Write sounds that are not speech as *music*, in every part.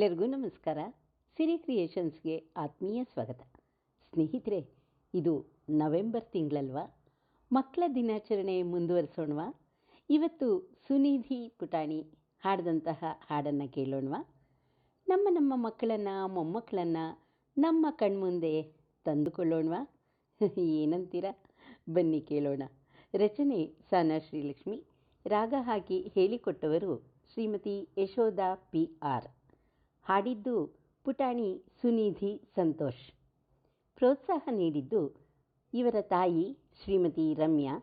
ಎಲ್ಲರಿಗೂ ನಮಸ್ಕಾರ. ಸಿರಿ ಕ್ರಿಯೇಷನ್ಸ್ಗೆ ಆತ್ಮೀಯ ಸ್ವಾಗತ. ಸ್ನೇಹಿತರೆ, ಇದು ನವೆಂಬರ್ ತಿಂಗಳಲ್ವಾ? ಮಕ್ಕಳ ದಿನಾಚರಣೆ ಮುಂದುವರಿಸೋಣವಾ? ಇವತ್ತು ಸುನಿಧಿ ಪುಟಾಣಿ ಹಾಡಿದಂತಹ ಹಾಡನ್ನು ಕೇಳೋಣವಾ? ನಮ್ಮ ನಮ್ಮ ಮಕ್ಕಳನ್ನು, ಮೊಮ್ಮಕ್ಕಳನ್ನು ನಮ್ಮ ಕಣ್ಮುಂದೆ ತಂದುಕೊಳ್ಳೋಣವಾ? *laughs* ಏನಂತೀರ? ಬನ್ನಿ ಕೇಳೋಣ. ರಚನೆ ಸಾನಾ ಶ್ರೀಲಕ್ಷ್ಮಿ. ರಾಗ ಹಾಕಿ ಹೇಳಿಕೊಟ್ಟವರು ಶ್ರೀಮತಿ ಯಶೋಧ ಪಿ ಆರ್. ಹಾಡಿದ್ದು ಪುಟಾಣಿ ಸುನಿಧಿ ಸಂತೋಷ್. ಪ್ರೋತ್ಸಾಹ ನೀಡಿದ್ದು ಇವರ ತಾಯಿ ಶ್ರೀಮತಿ ರಮ್ಯಾ,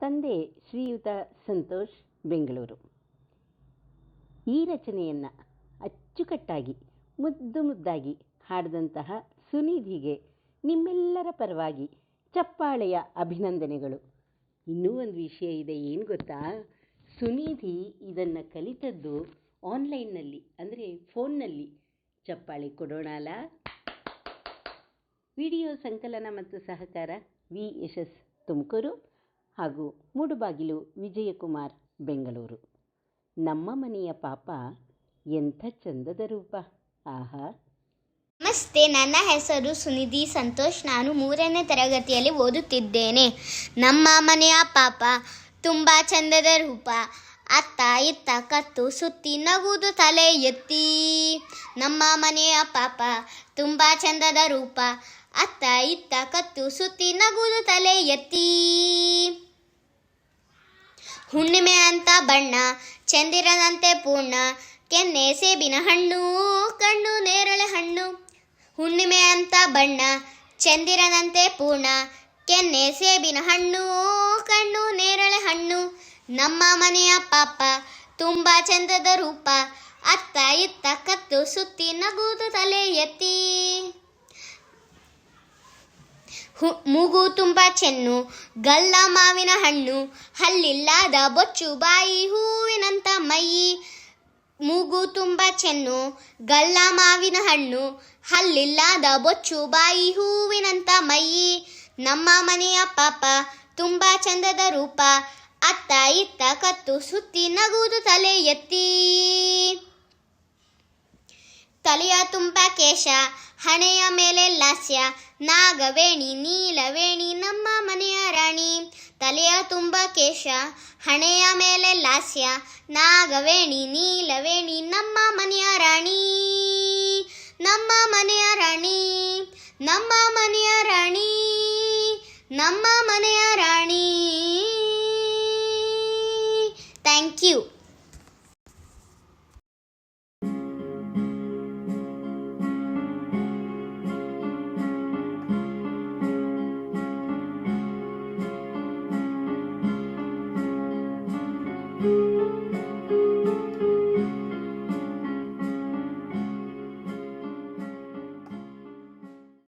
ತಂದೆ ಶ್ರೀಯುತ ಸಂತೋಷ್, ಬೆಂಗಳೂರು. ಈ ರಚನೆಯನ್ನು ಅಚ್ಚುಕಟ್ಟಾಗಿ, ಮುದ್ದು ಮುದ್ದಾಗಿ ಹಾಡಿದಂತಹ ಸುನಿಧಿಗೆ ನಿಮ್ಮೆಲ್ಲರ ಪರವಾಗಿ ಚಪ್ಪಾಳೆಯ ಅಭಿನಂದನೆಗಳು. ಇನ್ನೂ ಒಂದು ವಿಷಯ ಇದೆ, ಏನು ಗೊತ್ತಾ? ಸುನಿಧಿ ಇದನ್ನು ಕಲಿತದ್ದು ಆನ್ಲೈನ್ನಲ್ಲಿ ಅಂದರೆ ಫೋನ್ನಲ್ಲಿ ಚಪ್ಪಾಳೆ ಕೊಡೋಣ ವಿಡಿಯೋ ಸಂಕಲನ ಮತ್ತು ಸಹಕಾರ ವಿ ಯಶಸ್ ತುಮಕೂರು ಹಾಗೂ ಮೂಡುಬಾಗಿಲು ವಿಜಯಕುಮಾರ್ ಬೆಂಗಳೂರು. ನಮ್ಮ ಮನೆಯ ಪಾಪ ಎಂಥ ಚಂದದ ರೂಪ. ಆಹಾ. ನಮಸ್ತೆ, ನನ್ನ ಹೆಸರು ಸುನಿಧಿ ಸಂತೋಷ್. ನಾನು ಮೂರನೇ ತರಗತಿಯಲ್ಲಿ ಓದುತ್ತಿದ್ದೇನೆ. ನಮ್ಮ ಮನೆಯ ಪಾಪ ತುಂಬ ಚಂದದ ರೂಪ. ಅತ್ತ ಇತ್ತ ಕತ್ತು ಸುತ್ತಿ ನಗುವುದು ತಲೆ ಎತ್ತಿ. ನಮ್ಮ ಮನೆಯ ಪಾಪ ತುಂಬ ಚಂದದ ರೂಪ. ಅತ್ತ ಇತ್ತ ಕತ್ತು ಸುತ್ತಿ ನಗುವುದು ತಲೆ ಎತ್ತಿ. ಹುಣ್ಣಿಮೆ ಅಂತ ಬಣ್ಣ, ಚಂದಿರದಂತೆ ಪೂರ್ಣ, ಕೆನ್ನೆ ಸೇಬಿನ ಹಣ್ಣು, ಕಣ್ಣು ನೇರಳೆ ಹಣ್ಣು. ಹುಣ್ಣಿಮೆ ಅಂತ ಬಣ್ಣ ಚಂದಿರನಂತೆ ಪೂರ್ಣ, ಕೆನ್ನೆ ಸೇಬಿನ ಹಣ್ಣು, ಕಣ್ಣು ನೇರಳೆ ಹಣ್ಣು. ನಮ್ಮ ಮನೆಯ ಪಾಪ, ತುಂಬ ಚಂದದ ರೂಪ, ಅತ್ತ ಇತ್ತ ಕತ್ತು ಸುತ್ತಿ ನಗುದು ತಲೆ ಎತ್ತಿ. ಮೂಗು ತುಂಬ ಚೆನ್ನು, ಗಲ್ಲ ಮಾವಿನ ಹಣ್ಣು, ಹಲ್ಲಿಲ್ಲದ ಬೊಚ್ಚು ಬಾಯಿ ಹೂವಿನಂತ ಮೈ. ಮೂಗು ತುಂಬ ಚೆನ್ನು, ಗಲ್ಲ ಮಾವಿನ ಹಣ್ಣು, ಹಲ್ಲಿಲ್ಲದ ಬೊಚ್ಚು ಬಾಯಿ ಹೂವಿನಂತ ಮೈ. ನಮ್ಮ ಮನೆಯ ಪಾಪ, ತುಂಬ ಚಂದದ ರೂಪ ಅತ್ತ ಇತ್ತ ಕತ್ತು ಸುತ್ತಿ ನಗುವುದು ತಲೆ ಎತ್ತಿ. ತಲೆಯ ತುಂಬ ಕೇಶ, ಹಣೆಯ ಮೇಲೆ ಲಾಸ್ಯ, ನಾಗವೇಣಿ, ನೀಲವೇಣಿ, ನಮ್ಮ ಮನೆಯ ರಾಣಿ. ತಲೆಯ ತುಂಬ ಕೇಶ, ಹಣೆಯ ಮೇಲೆ ಲಾಸ್ಯ, ನಾಗವೇಣಿ, ನೀಲವೇಣಿ, ನಮ್ಮ ಮನೆಯ ರಾಣಿ. ನಮ್ಮ ಮನೆಯ ರಾಣಿ, ನಮ್ಮ ಮನೆಯ ರಾಣಿ, ನಮ್ಮ ಮನೆಯ ರಾಣಿ. Thank you.